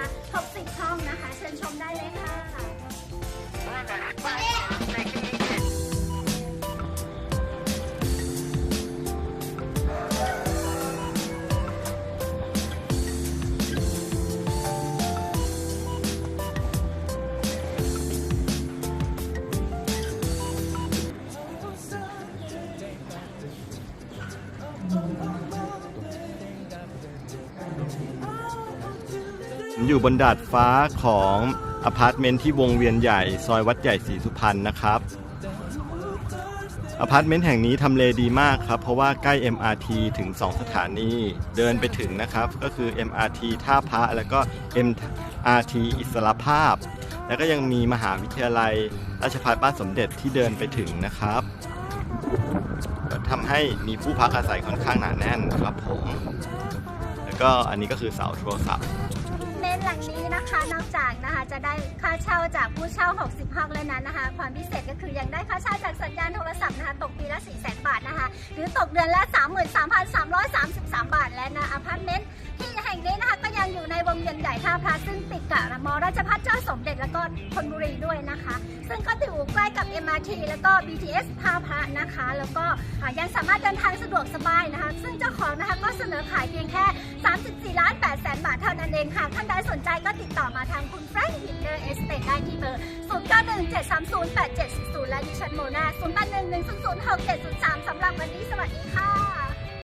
ทั้งหมดนะคะ60ห้องนะคะ เชิญชมได้เลยค่ะ ผมอยู่บนดาดฟ้าของอพาร์ตเมนต์ที่วงเวียนใหญ่ ซอยวัดใหญ่ศรีสุพรรณนะครับอพาร์ตเมนต์แห่งนี้ทำเลดีมากครับ เพราะว่าใกล้ MRT ถึง 2 สถานี เดินไปถึงนะครับ ก็คือ MRT ท่าพระแล้วก็ MRT อิสรภาพ แล้วก็ยังมีมหาวิทยาลัยราชภัฏบ้านสมเด็จที่เดินไปถึงนะครับทำให้มีผู้พักอาศัยค่อนข้างหนาแน่นครับผม แล้วก็อันนี้ก็คือเสาโทรศัพท์ นหลังนี้นะคะ นอกจากนะคะจะได้ค่าเช่าจากผู้เช่า 60 ห้องแล้วนั้นนะคะ ความพิเศษก็คือยังได้ค่าเช่าจากสัญญาณโทรศัพท์นะคะ ตกปีละ 4 0 0 0 0 บาทนะคะ หรือตกเดือนละ 33,333 บาท และนะอพาร์ตเมนต์ที่แห่งนี้นะคะก็ยังอยู่ในวงเวียนใหญ่ท่าพระซึ่งติดกับมอราชพัฒเจ้าสมเด็จแล้วก็ธนบุรีด้วยนะคะ ซึ่งก็อยู่ใกล้กับ MRT แล้วก็ BTS ท่าพระนะคะ แล้วก็ยังสามารถเดินทางสะดวกสบายนะคะ ซึ่งเจ้าของนะคะ เสนอขายเพียงแค่ 34 ล้าน8แสนบาทเท่านั้นเองค่ะ ท่านใดสนใจก็ติดต่อมาทางคุณแฟรงค์ฮิตเนอร์เอสเตได้ที่เบอร์ 0917308740 และดิฉันโมนา0811006703สำหรับวันนี้สวัสดีค่ะ